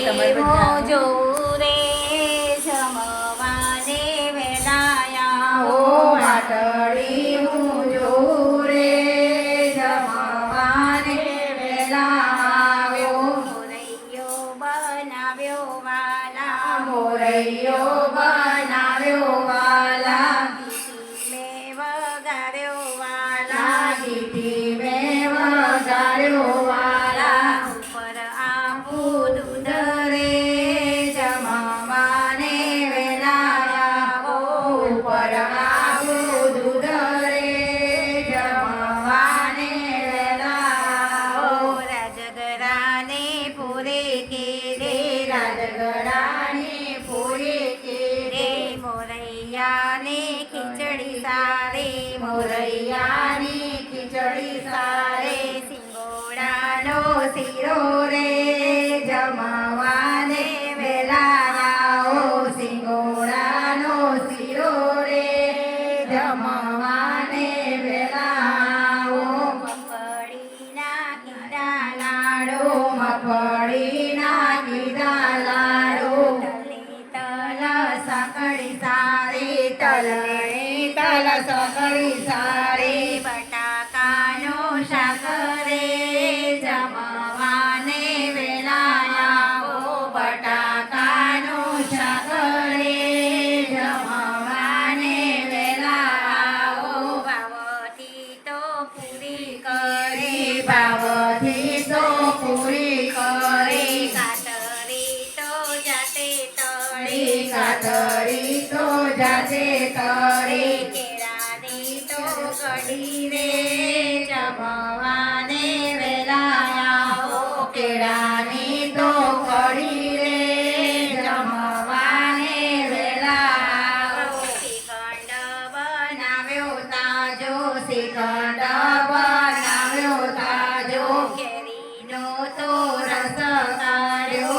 જો રે જમવાને વેલાયા ઓ માટડી હું જોઉં રે જમવાને વેલા આવ્યો મોરૈયો બનાવ્યો વાલા. મોરૈયો पिठाला साखळी सारे. बटाकानो साखरे जमवाने वेलाया ओ बटाकानो साखरे जमवाने वेलाया ओ बावती तो पुरी करे बावती तो पुरी करे. कातरी तो जाते तळी कातरी तो जाते રસ કાઢ્યો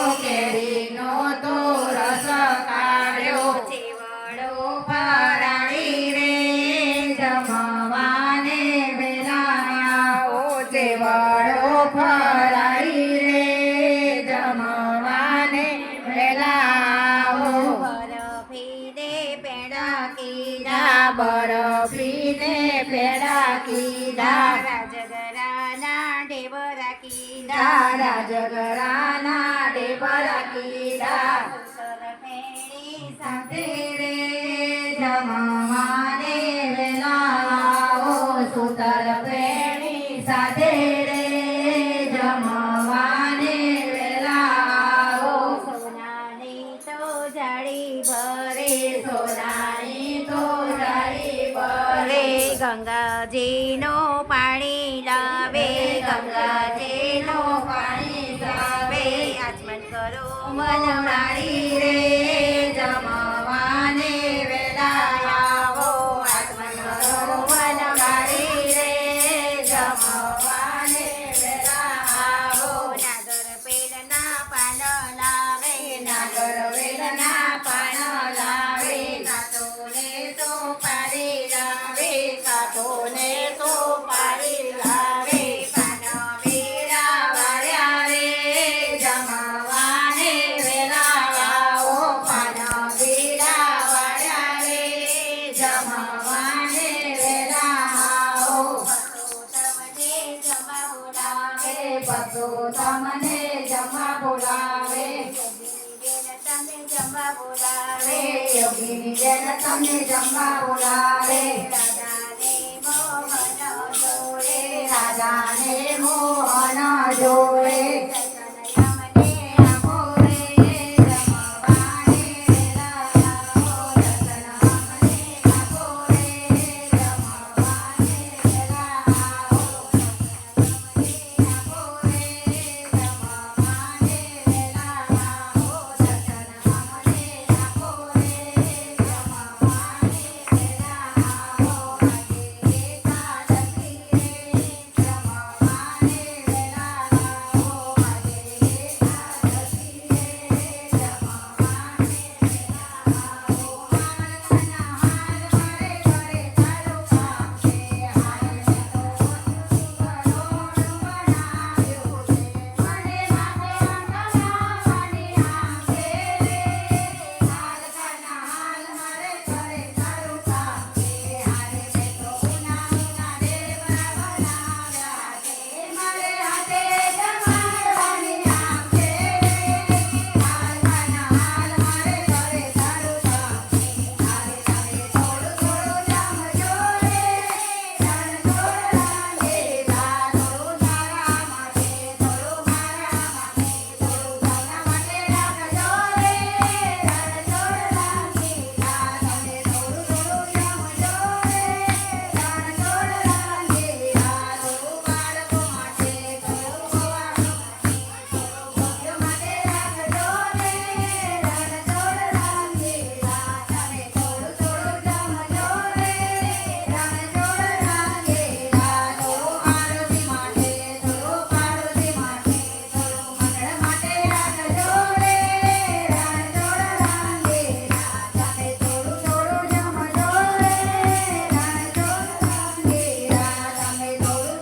તો રસ કાઢ્યો. ચેવડો ફરાળી રે, જમવાને ઓ રે, જમવાને વેલાઓ બરફીને પેડા કીડા બરફીને ઢેબરા કીધા રાજગરાના દેવ રાખીદા સરફેણી સાથે રે જમવાને વેલાઓ સુતર પેણી સાથે રે જમવાને વેલાઓ સોનાની તો જાળી ભરે સોનાની તો જાળી ભરે ભરે. ગંગાજીનો મન રે. જમવાને તમને જમવા બોલાવે. પતો તમને જમવા બોલાવે. યોગીની બેન તમને જમવા બોલાવે.